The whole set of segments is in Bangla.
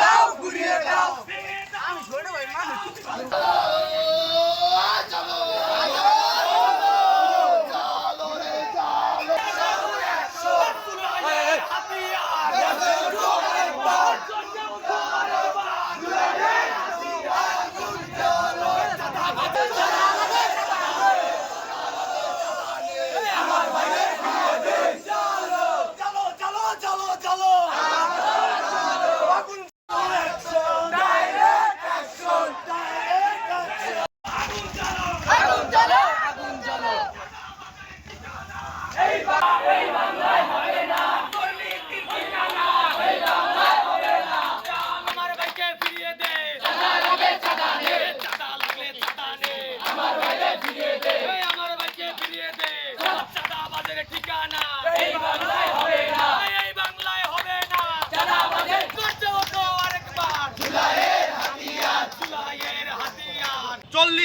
দাও ঘুরিয়ে দাও। আমি ছোট ভাই মানুষ।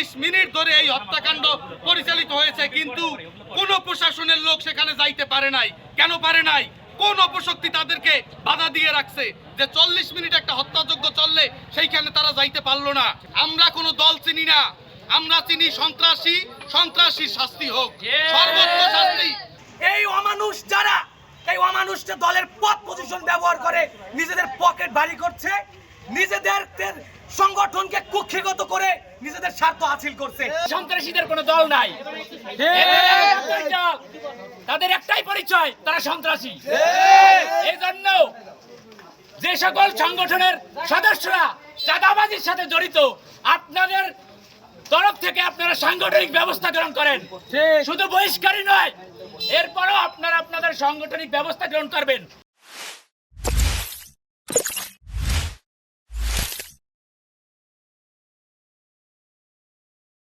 চল্লিশ মিনিট ধরে এই হত্যাকাণ্ড পরিচালিত হয়েছে কিন্তু কোনো প্রশাসনের লোক সেখানে যাইতে পারে নাই। কেন পারে নাই? কোন অপশক্তি তাদেরকে বাধা দিয়ে রাখছে যে চল্লিশ মিনিট একটা হত্যাযজ্ঞ চললে সেইখানে তারা যাইতে পারল না? আমরা কোনো দল চিনি না। আমরা চিনি সন্ত্রাসী। সন্ত্রাসীর শাস্তি হোক। সর্বোচ্চ শাস্তি। এই অমানুষ যারা এই অমানুষটা দলের পদ পজিশন ব্যবহার করে নিজেদের পকেট ভারী করছে নিজেদের সংগঠনকে কুক্ষিগত করে নিজেদের স্বার্থ হাসিল করছে। সন্ত্রাসীদের কোনো দল নাই। তাদের একটাই পরিচয় তারা সন্ত্রাসী। এই জন্য যে সকল সংগঠনের সদস্যরা চাঁদাবাজির সাথে জড়িত আপনাদের তরফ থেকে আপনারা সাংগঠনিক ব্যবস্থা গ্রহণ করেন। শুধু বহিষ্কারই নয় এরপরও আপনারা আপনাদের সাংগঠনিক ব্যবস্থা গ্রহণ করবেন।